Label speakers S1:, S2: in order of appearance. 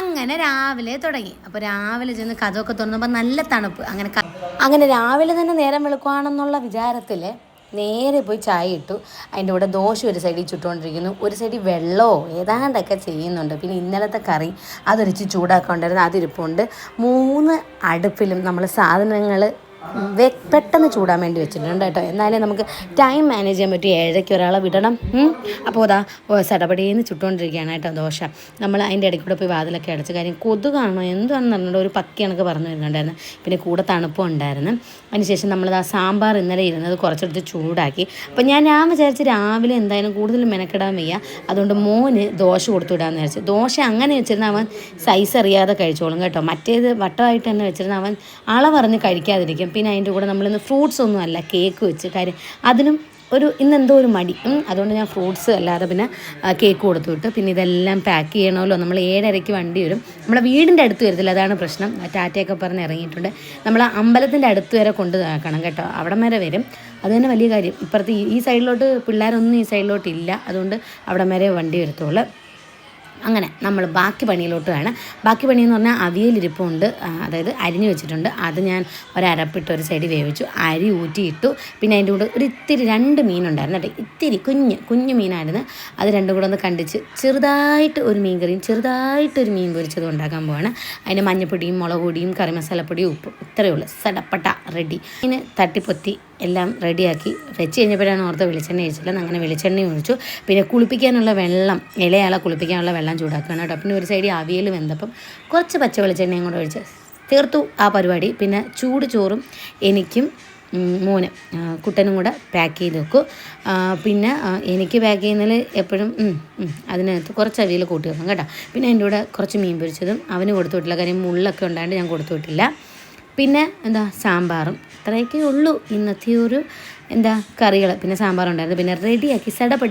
S1: അങ്ങനെ രാവിലെ തുടങ്ങി. അപ്പോൾ രാവിലെ ചെന്ന് കഥമൊക്കെ തുറന്നപ്പോൾ നല്ല തണുപ്പ്. അങ്ങനെ അങ്ങനെ രാവിലെ തന്നെ നേരം വെളുക്കുവാണെന്നുള്ള വിചാരത്തിൽ നേരെ പോയി ചായ ഇട്ടു. അതിന്റെ കൂടെ ദോശ ഒരു സൈഡിൽ ചുട്ടുകൊണ്ടിരിക്കുന്നു. ഒരു സൈഡിൽ വെള്ളമോ ഏതാണ്ടൊക്കെ ചെയ്യുന്നുണ്ട്. പിന്നെ ഇന്നലത്തെ കറി അതൊരിച്ച് ചൂടാക്കാണ്ടായിരുന്നു അതിരിപ്പുണ്ട്. മൂന്ന് അടുപ്പിലും നമ്മൾ സാധനങ്ങൾ പെട്ടെന്ന് ചൂടാൻ വേണ്ടി വെച്ചിട്ടുണ്ട് കേട്ടോ. എന്നാലേ നമുക്ക് ടൈം മാനേജ് ചെയ്യാൻ പറ്റും. ഏഴരയ്ക്ക് ഒരാളെ വിടണം. അപ്പോൾ അതാ സടപടിയെന്ന് ചുട്ടുകൊണ്ടിരിക്കുകയാണ് കേട്ടോ ദോശ. നമ്മൾ അതിന്റെ ഇടയ്ക്ക് കൂടെ പോയി വാതിലൊക്കെ അടച്ച കാര്യം കൊതുകാണോ? എന്താണെന്ന് പറഞ്ഞിട്ട് ഒരു പക്കി കണക്ക് പറഞ്ഞു വരുന്നുണ്ടായിരുന്നു. പിന്നെ കൂടെ തണുപ്പും ഉണ്ടായിരുന്നു. അതിനുശേഷം നമ്മളത് ആ സാമ്പാർ ഇന്നലെ ഇരുന്നത് കുറച്ചെടുത്ത് ചൂടാക്കി. അപ്പോൾ ഞാൻ ഞാൻ വിചാരിച്ച് രാവിലെ എന്തായാലും കൂടുതൽ മെനക്കെടാൻ വയ്യ. അതുകൊണ്ട് മോന് ദോശ കൊടുത്തു വിടാമെന്ന് വിചാരിച്ചു. ദോശ അങ്ങനെ വെച്ചിരുന്ന അവൻ സൈസ് അറിയാതെ കഴിച്ചോളും കേട്ടോ. മറ്റേത് വട്ടമായിട്ട് തന്നെ വെച്ചിരുന്ന അവൻ അളവറിഞ്ഞ് കഴിക്കാതിരിക്കും. പിന്നെ അതിന്റെ കൂടെ നമ്മളിന്ന് ഫ്രൂട്ട്സ് ഒന്നും അല്ല കേക്ക് വെച്ച് കാര്യം. അതിനും ഒരു ഇന്നെന്തോ ഒരു മടി. അതുകൊണ്ട് ഞാൻ ഫ്രൂട്ട്സ് അല്ലാതെ പിന്നെ കേക്ക് കൊടുത്തു വിട്ടു. പിന്നെ ഇതെല്ലാം പാക്ക് ചെയ്യണമല്ലോ. നമ്മൾ ഏഴരയ്ക്ക് വണ്ടി വരും. നമ്മുടെ വീടിന്റെ അടുത്ത് വരത്തില്ല അതാണ് പ്രശ്നം. ടാറ്റയൊക്കെ പറഞ്ഞ് ഇറങ്ങിയിട്ടുണ്ട്. നമ്മൾ അമ്പലത്തിന്റെ അടുത്ത് വരെ കൊണ്ട് നോക്കണം കേട്ടോ. അവിടെ വരെ വരും. അത് തന്നെ വലിയ കാര്യം. ഇപ്പുറത്ത് ഈ- സൈഡിലോട്ട് പിള്ളേരൊന്നും ഈ സൈഡിലോട്ട് ഇല്ല. അതുകൊണ്ട് അവിടം വരെ വണ്ടി വരത്തുള്ളൂ. അങ്ങനെ നമ്മൾ ബാക്കി പണിയിലോട്ട് വേണം ബാക്കി പണി എന്ന് പറഞ്ഞാൽ അവിയലിരിപ്പുണ്ട്. അതായത് അരിഞ്ഞു വെച്ചിട്ടുണ്ട്. അത് ഞാൻ ഒരപ്പിട്ട് ഒരു സൈഡിൽ വേവിച്ചു. അരി ഊറ്റിയിട്ടു. പിന്നെ അതിന്റെ കൂടെ ഒരു ഇത്തിരി രണ്ട് മീനുണ്ടായിരുന്നു കേട്ടോ. ഇത്തിരി കുഞ്ഞ് കുഞ്ഞു മീനായിരുന്നു. അത് രണ്ടും കൂടെ ഒന്ന് കണ്ടിച്ച് ചെറുതായിട്ട് ഒരു മീൻ കറിയും ചെറുതായിട്ട് ഒരു മീൻ പൊരിച്ചതും ഉണ്ടാക്കാൻ പോവാണ്. അതിന്റെ മഞ്ഞപ്പൊടിയും മുളക് പൊടിയും കറി മസാലപ്പൊടിയും ഉപ്പും. ഇത്രയേ ഉള്ളൂ. സടപ്പട്ട. റെഡി. ഇങ്ങനെ തട്ടിപ്പൊത്തി എല്ലാം റെഡിയാക്കി വെച്ച് കഴിഞ്ഞപ്പോഴാണ് ഓർത്ത് വെളിച്ചെണ്ണ ഒഴിച്ചില്ല അങ്ങനെ വെളിച്ചെണ്ണ ഒഴിച്ചു. പിന്നെ കുളിപ്പിക്കാനുള്ള വെള്ളം ഇലയാളെ കുളിപ്പിക്കാനുള്ള വെള്ളം ചൂടാക്കുകയാണ് കേട്ടോ. പിന്നെ ഒരു സൈഡിൽ അവിയൽ വെന്തപ്പം കുറച്ച് പച്ച വെളിച്ചെണ്ണയും കൂടെ ഒഴിച്ച് തീർത്തു ആ പരിപാടി. പിന്നെ ചൂട് ചോറും എനിക്കും മോന് കുട്ടനും കൂടെ പാക്ക് ചെയ്ത് വെക്കും. പിന്നെ എനിക്ക് പാക്ക് ചെയ്യുന്നതിൽ എപ്പോഴും അതിനകത്ത് കുറച്ച് അവിയൽ കൂട്ടി വെക്കും കേട്ടോ. പിന്നെ എന്റെ കൂടെ കുറച്ച് മീൻ പൊരിച്ചതും അവന് കൊടുത്തു വിട്ടില്ല. കാര്യം മുള്ളൊക്കെ ഉണ്ടായിട്ട് ഞാൻ കൊടുത്തു വിട്ടില്ല. പിന്നെ എന്താ സാമ്പാറും. ഇത്രയൊക്കെ ഉള്ളൂ. ഇന്നത്തെ ഒരു എന്താ കറികൾ പിന്നെ സാമ്പാറുണ്ടായിരുന്നു. പിന്നെ റെഡിയാക്കി സടപടി